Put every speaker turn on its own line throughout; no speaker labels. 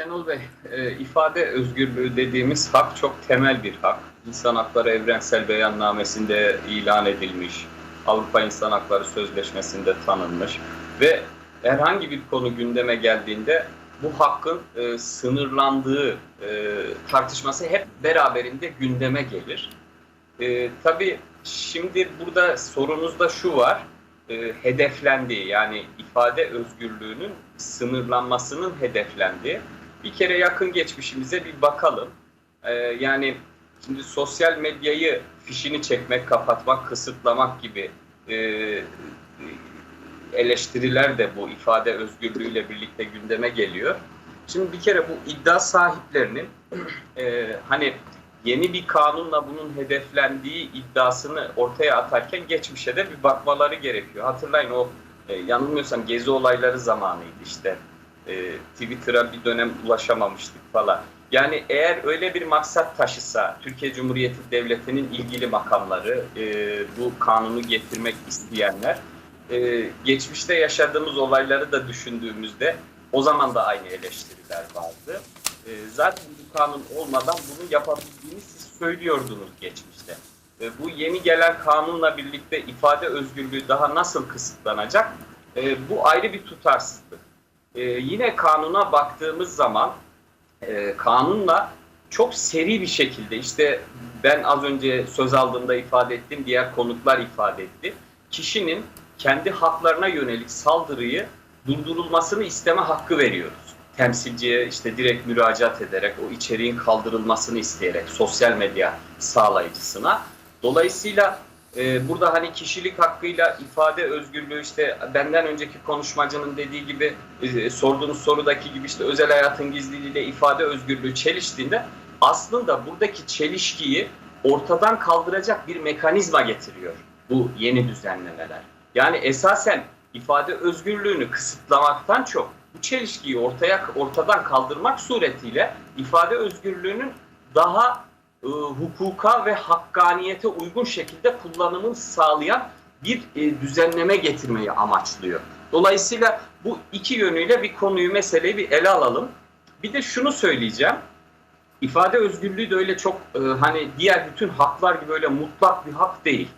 Şenol Bey, e, ifade özgürlüğü dediğimiz hak çok temel bir hak. İnsan Hakları Evrensel Beyannamesi'nde ilan edilmiş, Avrupa İnsan Hakları Sözleşmesi'nde tanınmış ve herhangi bir konu gündeme geldiğinde bu hakkın e, sınırlandığı e, tartışması hep beraberinde gündeme gelir. E, tabii şimdi burada sorunuzda şu var, e, hedeflendiği yani ifade özgürlüğünün sınırlanmasının hedeflendiği. Bir kere yakın geçmişimize bir bakalım. E, yani şimdi sosyal medyayı fişini çekmek, kapatmak, kısıtlamak gibi e, eleştiriler de bu ifade özgürlüğüyle birlikte gündeme geliyor. Şimdi bir kere bu iddia sahiplerinin e, hani yeni bir kanunla bunun hedeflendiği iddiasını ortaya atarken geçmişe de bir bakmaları gerekiyor. Hatırlayın o e, yanılmıyorsam gezi olayları zamanıydı işte. E, Twitter'a bir dönem ulaşamamıştık falan. Yani eğer öyle bir maksat taşısa Türkiye Cumhuriyeti Devleti'nin ilgili makamları e, bu kanunu getirmek isteyenler e, geçmişte yaşadığımız olayları da düşündüğümüzde o zaman da aynı eleştiriler vardı. E, zaten bu kanun olmadan bunu yapabildiğini siz söylüyordunuz geçmişte. E, bu yeni gelen kanunla birlikte ifade özgürlüğü daha nasıl kısıtlanacak? E, bu ayrı bir tutarsızlık. E, yine kanuna baktığımız zaman e, kanunla çok seri bir şekilde işte ben az önce söz aldığımda ifade ettim, diğer konuklar ifade etti. Kişinin kendi haklarına yönelik saldırıyı durdurulmasını isteme hakkı veriyoruz. Temsilciye işte direkt müracaat ederek o içeriğin kaldırılmasını isteyerek sosyal medya sağlayıcısına. Dolayısıyla e, burada hani kişilik hakkıyla ifade özgürlüğü işte benden önceki konuşmacının dediği gibi e, sorduğunuz sorudaki gibi işte özel hayatın gizliliğiyle ifade özgürlüğü çeliştiğinde aslında buradaki çelişkiyi ortadan kaldıracak bir mekanizma getiriyor bu yeni düzenlemeler. Yani esasen ifade özgürlüğünü kısıtlamaktan çok bu çelişkiyi ortaya ortadan kaldırmak suretiyle ifade özgürlüğünün daha e, hukuka ve hakkaniyete uygun şekilde kullanımını sağlayan bir e, düzenleme getirmeyi amaçlıyor. Dolayısıyla bu iki yönüyle bir konuyu, meseleyi bir ele alalım. Bir de şunu söyleyeceğim. İfade özgürlüğü de öyle çok e, hani diğer bütün haklar gibi öyle mutlak bir hak değil.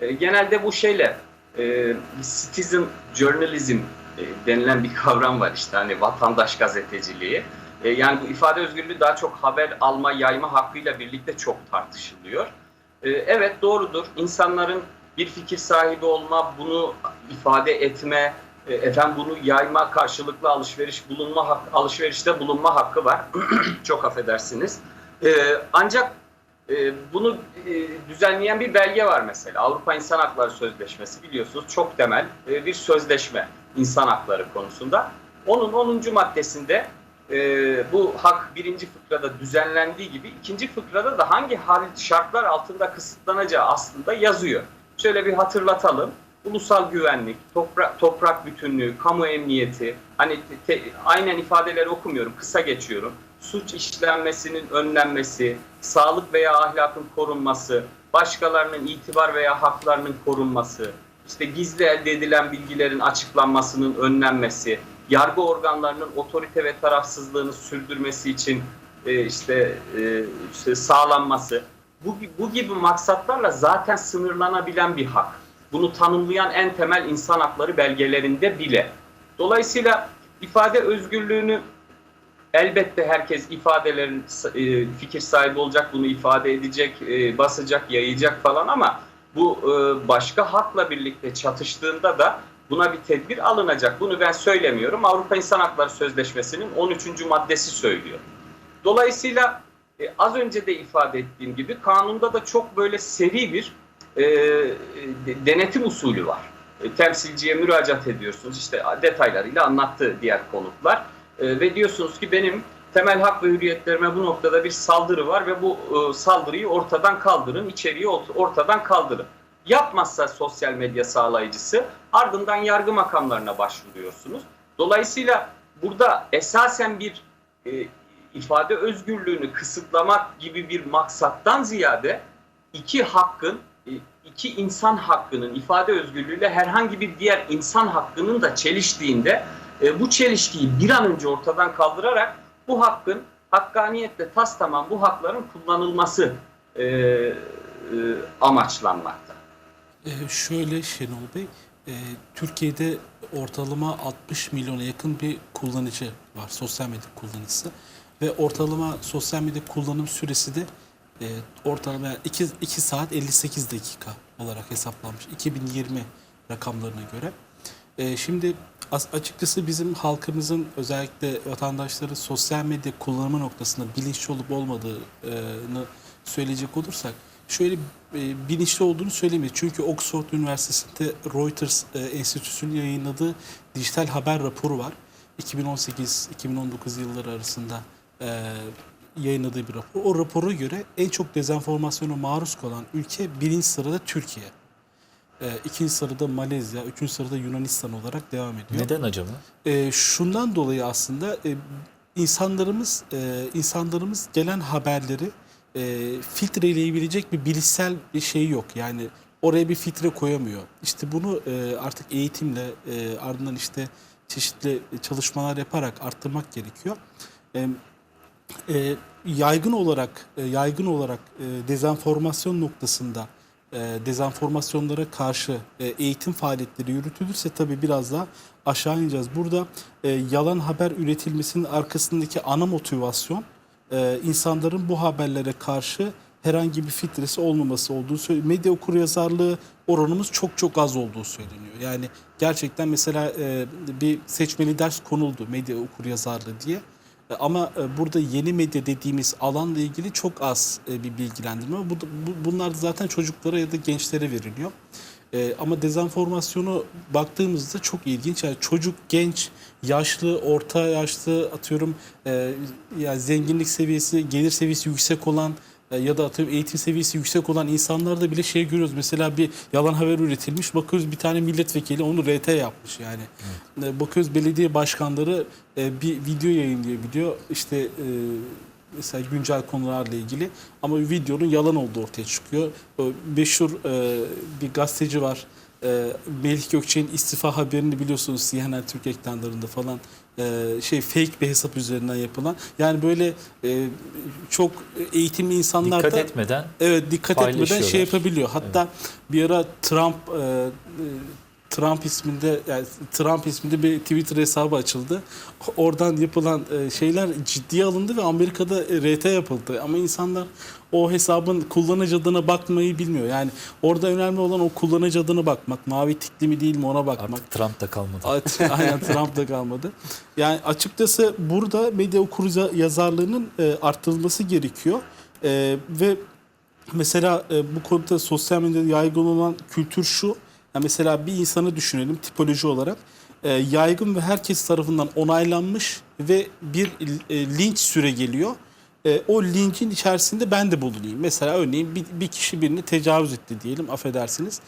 E, genelde bu şeyle e, citizen journalism e, denilen bir kavram var işte hani vatandaş gazeteciliği. E, yani bu ifade özgürlüğü daha çok haber alma, yayma hakkıyla birlikte çok tartışılıyor. E, evet doğrudur. İnsanların bir fikir sahibi olma, bunu ifade etme, e, efendim bunu yayma, karşılıklı alışveriş bulunma hak, alışverişte bulunma hakkı var. çok affedersiniz. Ancak bunu düzenleyen bir belge var mesela. Avrupa İnsan Hakları Sözleşmesi biliyorsunuz çok temel bir sözleşme insan hakları konusunda. Onun 10. maddesinde e, bu hak birinci fıkrada düzenlendiği gibi ikinci fıkrada da hangi şartlar altında kısıtlanacağı aslında yazıyor. Şöyle bir hatırlatalım. Ulusal güvenlik, toprak, toprak bütünlüğü, kamu emniyeti, hani te, aynen ifadeleri okumuyorum, kısa geçiyorum. Suç işlenmesinin önlenmesi, sağlık veya ahlakın korunması, başkalarının itibar veya haklarının korunması, işte gizli elde edilen bilgilerin açıklanmasının önlenmesi, yargı organlarının otorite ve tarafsızlığını sürdürmesi için e, işte, e, işte sağlanması bu, bu gibi maksatlarla zaten sınırlanabilen bir hak. Bunu tanımlayan en temel insan hakları belgelerinde bile. Dolayısıyla ifade özgürlüğünü elbette herkes ifadelerin e, fikir sahibi olacak, bunu ifade edecek, e, basacak, yayacak falan ama bu e, başka hakla birlikte çatıştığında da buna bir tedbir alınacak. Bunu ben söylemiyorum. Avrupa İnsan Hakları Sözleşmesi'nin 13. maddesi söylüyor. Dolayısıyla e, az önce de ifade ettiğim gibi kanunda da çok böyle seri bir e, denetim usulü var. E, temsilciye müracaat ediyorsunuz. İşte detaylarıyla anlattı diğer konuklar. E, ve diyorsunuz ki benim temel hak ve hürriyetlerime bu noktada bir saldırı var ve bu e, saldırıyı ortadan kaldırın, içeriği ortadan kaldırın. Yapmazsa sosyal medya sağlayıcısı ardından yargı makamlarına başvuruyorsunuz. Dolayısıyla burada esasen bir e, ifade özgürlüğünü kısıtlamak gibi bir maksattan ziyade iki hakkın, e, iki insan hakkının ifade özgürlüğüyle herhangi bir diğer insan hakkının da çeliştiğinde e, bu çelişkiyi bir an önce ortadan kaldırarak bu hakkın hakkaniyetle tas tamam bu hakların kullanılması e, e,
şöyle Şenol Bey, e, Türkiye'de ortalama 60 milyona yakın bir kullanıcı var, sosyal medya kullanıcısı. Ve ortalama sosyal medya kullanım süresi de e, ortalama 2, 2 saat 58 dakika olarak hesaplanmış 2020 rakamlarına göre. E, şimdi as- açıkçası bizim halkımızın özellikle vatandaşları sosyal medya kullanımı noktasında bilinçli olup olmadığını söyleyecek olursak şöyle e, bilinçli olduğunu söylemeyiz. Çünkü Oxford Üniversitesi'nde Reuters e, Enstitüsü'nün yayınladığı dijital haber raporu var. 2018-2019 yılları arasında e, yayınladığı bir rapor. O rapora göre en çok dezenformasyona maruz kalan ülke birinci sırada Türkiye. E, ikinci sırada Malezya, üçüncü sırada Yunanistan olarak devam ediyor.
Neden acaba?
E, şundan dolayı aslında e, insanlarımız e, insanlarımız gelen haberleri e, filtreleyebilecek bir bilişsel bir şey yok. Yani oraya bir filtre koyamıyor. İşte bunu e, artık eğitimle e, ardından işte çeşitli çalışmalar yaparak arttırmak gerekiyor. E, e, yaygın olarak e, yaygın olarak e, dezenformasyon noktasında e, dezenformasyonlara karşı e, eğitim faaliyetleri yürütülürse tabii biraz daha aşağı ineceğiz. Burada e, yalan haber üretilmesinin arkasındaki ana motivasyon e, insanların bu haberlere karşı herhangi bir filtresi olmaması olduğu söyleniyor. Medya okuryazarlığı oranımız çok çok az olduğu söyleniyor. Yani gerçekten mesela e, bir seçmeli ders konuldu medya okuryazarlığı diye. E, Ama e, burada yeni medya dediğimiz alanla ilgili çok az e, bir bilgilendirme. Bu, bu- bunlar da zaten çocuklara ya da gençlere veriliyor. E, ama dezenformasyonu baktığımızda çok ilginç. Yani çocuk, genç, yaşlı, orta yaşlı atıyorum e, yani zenginlik seviyesi, gelir seviyesi yüksek olan e, ya da atıyorum eğitim seviyesi yüksek olan insanlarda bile şey görüyoruz. Mesela bir yalan haber üretilmiş. Bakıyoruz bir tane milletvekili onu RT yapmış yani. E, Bakıyoruz belediye başkanları e, bir video yayınlayabiliyor. İşte e, mesela güncel konularla ilgili ama videonun yalan olduğu ortaya çıkıyor. Meşhur e, bir gazeteci var. E, Melih Gökçe'nin istifa haberini biliyorsunuz CNN Türk ekranlarında falan e, şey fake bir hesap üzerinden yapılan. Yani böyle e, çok eğitimli insanlar
Dikkat
da
etmeden
Evet dikkat etmeden şey yapabiliyor. Hatta bir ara Trump e, Trump isminde yani Trump isminde bir Twitter hesabı açıldı. Oradan yapılan e, şeyler ciddiye alındı ve Amerika'da e, RT yapıldı. Ama insanlar o hesabın kullanıcı adına bakmayı bilmiyor. Yani orada önemli olan o kullanıcı adına bakmak. Mavi tikli mi değil mi ona bakmak.
artık Trump da kalmadı.
Aynen Trump da kalmadı. Yani açıkçası burada medya okur yazarlığının e, arttırılması gerekiyor. Ve mesela bu konuda sosyal medyada yaygın olan kültür şu. Yani mesela bir insanı düşünelim tipoloji olarak. E, yaygın ve herkes tarafından onaylanmış ve bir e, linç süre geliyor. E, o linkin içerisinde ben de bulunayım. Mesela örneğin bir, bir kişi birini tecavüz etti diyelim affedersiniz.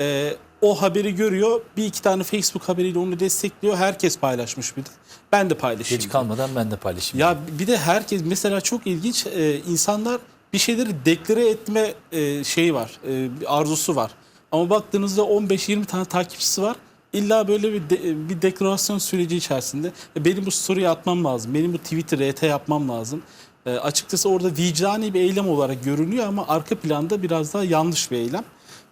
E, o haberi görüyor. Bir iki tane Facebook haberiyle onu destekliyor. Herkes paylaşmış bir de. Ben de paylaşayım.
Geç kalmadan ben de paylaşayım.
Ya bir de herkes mesela çok ilginç e, insanlar bir şeyleri deklare etme e, şeyi var. E, arzusu var. Ama baktığınızda 15-20 tane takipçisi var. İlla böyle bir de- bir deklarasyon süreci içerisinde benim bu story'i atmam lazım. Benim bu tweet'i RT yapmam lazım. E, açıkçası orada vicdani bir eylem olarak görünüyor ama arka planda biraz daha yanlış bir eylem.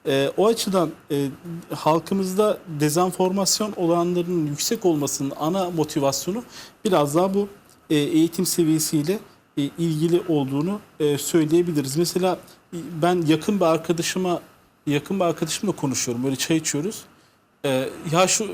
E, o açıdan e, halkımızda dezenformasyon oranlarının yüksek olmasının ana motivasyonu biraz daha bu e, eğitim seviyesiyle e, ilgili olduğunu e, söyleyebiliriz. Mesela e, ben yakın bir arkadaşıma yakın bir arkadaşımla konuşuyorum. Böyle çay içiyoruz. E, ya şu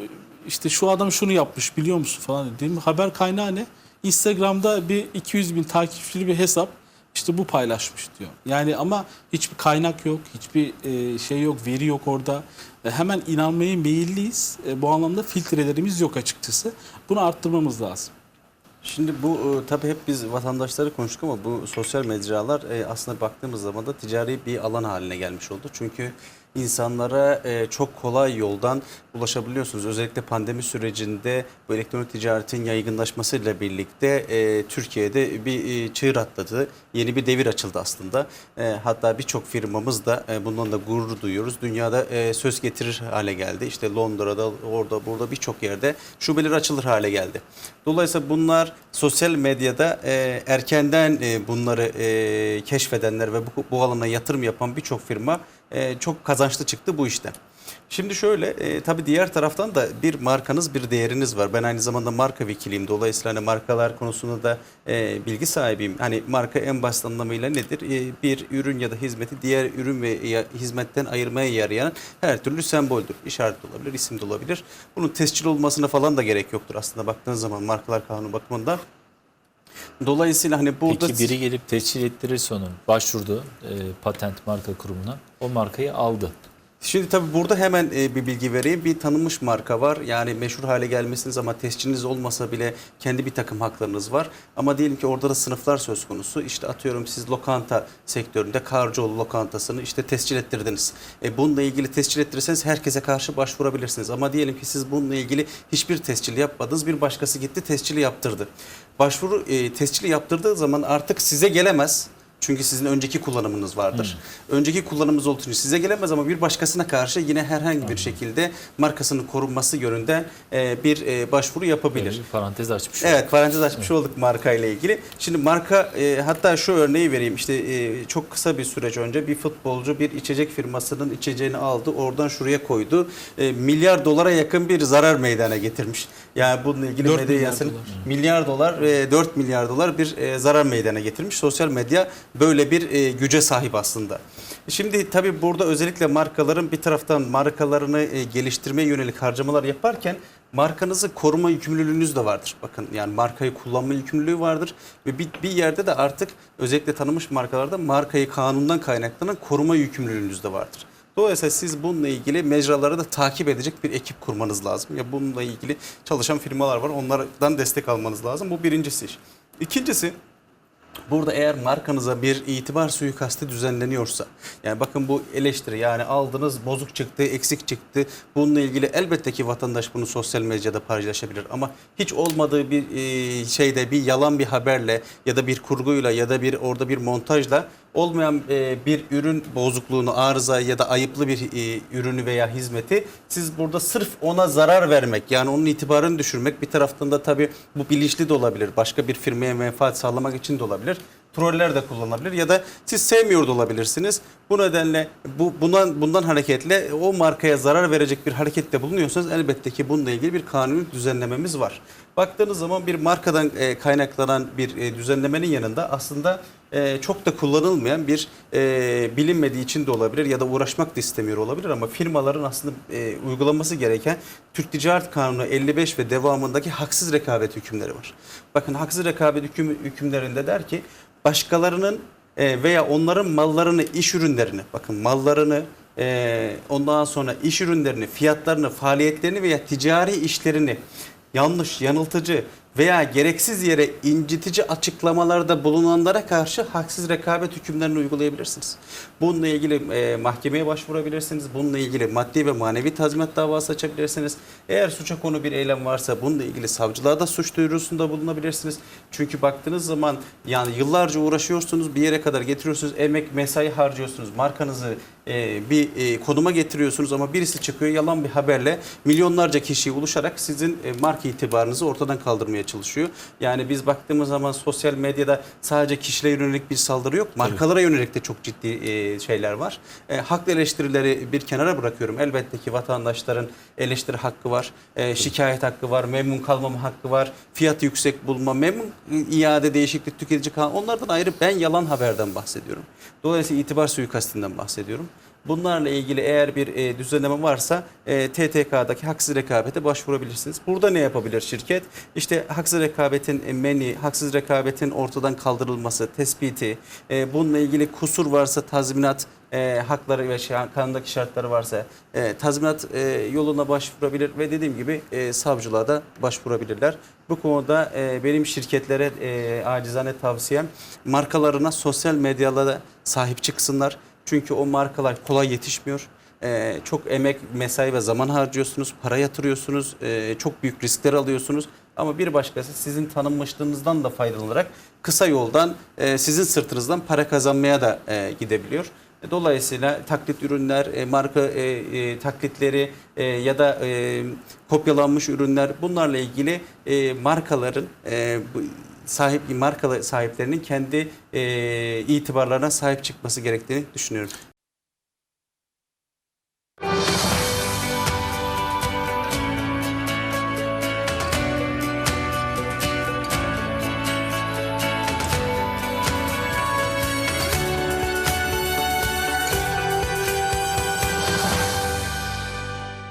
işte şu adam şunu yapmış biliyor musun falan dedim. Haber kaynağı ne? Instagram'da bir 200 bin takipçili bir hesap işte bu paylaşmış diyor. Yani ama hiçbir kaynak yok, hiçbir e, şey yok, veri yok orada. E, hemen inanmaya meyilliyiz. E, bu anlamda filtrelerimiz yok açıkçası. Bunu arttırmamız lazım.
Şimdi bu e, tabii hep biz vatandaşları konuştuk ama bu sosyal mecralar e, aslında baktığımız zaman da ticari bir alan haline gelmiş oldu. Çünkü insanlara e, çok kolay yoldan ulaşabiliyorsunuz. Özellikle pandemi sürecinde bu elektronik ticaretin yaygınlaşmasıyla birlikte e, Türkiye'de bir e, çığır atladı. Yeni bir devir açıldı aslında. Hatta birçok firmamız da bundan da gurur duyuyoruz. Dünyada söz getirir hale geldi. İşte Londra'da, orada, burada birçok yerde şubeleri açılır hale geldi. Dolayısıyla bunlar sosyal medyada erkenden bunları keşfedenler ve bu alana yatırım yapan birçok firma e, çok kazançlı çıktı bu işte. Şimdi şöyle e, tabii diğer taraftan da bir markanız bir değeriniz var. Ben aynı zamanda marka vekiliyim. Dolayısıyla hani markalar konusunda da e, bilgi sahibiyim. Hani marka en basit anlamıyla nedir? E, bir ürün ya da hizmeti diğer ürün ve hizmetten ayırmaya yarayan her türlü semboldür. İşaret olabilir, isim de olabilir. Bunun tescil olmasına falan da gerek yoktur aslında baktığın zaman markalar kanunu bakımından. Dolayısıyla hani burada
Peki biri gelip tescil ettirirse onun başvurdu e, patent marka kurumuna. O markayı aldı.
Şimdi tabii burada hemen e, bir bilgi vereyim. Bir tanınmış marka var. Yani meşhur hale gelmesiniz ama tesciliniz olmasa bile kendi bir takım haklarınız var. Ama diyelim ki orada da sınıflar söz konusu. İşte atıyorum siz lokanta sektöründe Karcıoğlu lokantasını işte tescil ettirdiniz. E, bununla ilgili tescil ettirirseniz herkese karşı başvurabilirsiniz. Ama diyelim ki siz bununla ilgili hiçbir tescil yapmadınız. Bir başkası gitti tescili yaptırdı. Başvuru e, tescili yaptırdığı zaman artık size gelemez. Çünkü sizin önceki kullanımınız vardır. Önceki kullanımınız olduğu için size gelemez ama bir başkasına karşı yine herhangi bir şekilde markasının korunması yönünde e, bir e, başvuru
Böyle
yapabilir.
bir parantez açmış.
Evet parantez açmış olduk marka ile ilgili. Şimdi marka e, hatta şu örneği vereyim işte e, çok kısa bir süreç önce bir futbolcu bir içecek firmasının içeceğini aldı oradan şuraya koydu. E, milyar dolara yakın bir zarar meydana getirmiş. Yani bununla ilgili medya
dolar.
milyar dolar ve 4 milyar dolar bir e, zarar meydana getirmiş. Sosyal medya böyle bir e, güce sahip aslında. Şimdi tabii burada özellikle markaların bir taraftan markalarını e, geliştirmeye yönelik harcamalar yaparken markanızı koruma yükümlülüğünüz de vardır. Bakın yani markayı kullanma yükümlülüğü vardır ve bir, bir yerde de artık özellikle tanınmış markalarda markayı kanundan kaynaklanan koruma yükümlülüğünüz de vardır. Dolayısıyla siz bununla ilgili mecraları da takip edecek bir ekip kurmanız lazım. Ya bununla ilgili çalışan firmalar var. Onlardan destek almanız lazım. Bu birincisi. İkincisi Burada eğer markanıza bir itibar suikasti düzenleniyorsa yani bakın bu eleştiri yani aldınız bozuk çıktı eksik çıktı bununla ilgili elbette ki vatandaş bunu sosyal medyada paylaşabilir ama hiç olmadığı bir e, şeyde bir yalan bir haberle ya da bir kurguyla ya da bir orada bir montajla olmayan e, bir ürün bozukluğunu arıza ya da ayıplı bir e, ürünü veya hizmeti siz burada sırf ona zarar vermek yani onun itibarını düşürmek bir taraftan da tabii bu bilinçli de olabilir başka bir firmaya menfaat sağlamak için de olabilir troller de kullanılabilir ya da siz sevmiyor da olabilirsiniz. Bu nedenle bu bundan bundan hareketle o markaya zarar verecek bir harekette bulunuyorsanız elbette ki bununla ilgili bir kanuni düzenlememiz var. Baktığınız zaman bir markadan e, kaynaklanan bir e, düzenlemenin yanında aslında e, çok da kullanılmayan bir e, bilinmediği için de olabilir ya da uğraşmak da istemiyor olabilir ama firmaların aslında e, uygulaması gereken Türk Ticaret Kanunu 55 ve devamındaki haksız rekabet hükümleri var. Bakın haksız rekabet hüküm, hükümlerinde der ki başkalarının e, veya onların mallarını, iş ürünlerini, bakın mallarını, e, ondan sonra iş ürünlerini, fiyatlarını, faaliyetlerini veya ticari işlerini yanlış, yanıltıcı veya gereksiz yere incitici açıklamalarda bulunanlara karşı haksız rekabet hükümlerini uygulayabilirsiniz. Bununla ilgili e, mahkemeye başvurabilirsiniz. Bununla ilgili maddi ve manevi tazminat davası açabilirsiniz. Eğer suça konu bir eylem varsa bununla ilgili savcılığa da suç duyurusunda bulunabilirsiniz. Çünkü baktığınız zaman yani yıllarca uğraşıyorsunuz bir yere kadar getiriyorsunuz emek mesai harcıyorsunuz markanızı e, bir e, konuma getiriyorsunuz ama birisi çıkıyor yalan bir haberle milyonlarca kişiye ulaşarak sizin e, marka itibarınızı ortadan kaldırmaya çalışıyor. Yani biz baktığımız zaman sosyal medyada sadece kişilere yönelik bir saldırı yok. Markalara yönelik de çok ciddi e, şeyler var. E, haklı eleştirileri bir kenara bırakıyorum. Elbette ki vatandaşların eleştiri hakkı var. E, şikayet hakkı var. Memnun kalmama hakkı var. Fiyatı yüksek bulma, memnun e, iade değişiklik tüketici kanunu. Onlardan ayrı ben yalan haberden bahsediyorum. Dolayısıyla itibar suikastinden bahsediyorum. Bunlarla ilgili eğer bir e, düzenleme varsa e, TTK'daki haksız rekabete başvurabilirsiniz. Burada ne yapabilir şirket? İşte haksız rekabetin meni, haksız rekabetin ortadan kaldırılması, tespiti, e, bununla ilgili kusur varsa tazminat e, hakları ve kanundaki şartları varsa e, tazminat e, yoluna başvurabilir ve dediğim gibi e, savcılığa da başvurabilirler. Bu konuda e, benim şirketlere e, acizane tavsiyem markalarına sosyal medyada sahip çıksınlar. Çünkü o markalar kolay yetişmiyor. e, çok emek, mesai ve zaman harcıyorsunuz, para yatırıyorsunuz, e, çok büyük riskler alıyorsunuz. Ama bir başkası sizin tanınmışlığınızdan da faydalanarak kısa yoldan e, sizin sırtınızdan para kazanmaya da e, gidebiliyor. Dolayısıyla taklit ürünler, e, marka e, e, taklitleri e, ya da e, kopyalanmış ürünler bunlarla ilgili e, markaların e, sahip marka sahiplerinin kendi e, itibarlarına sahip çıkması gerektiğini düşünüyorum.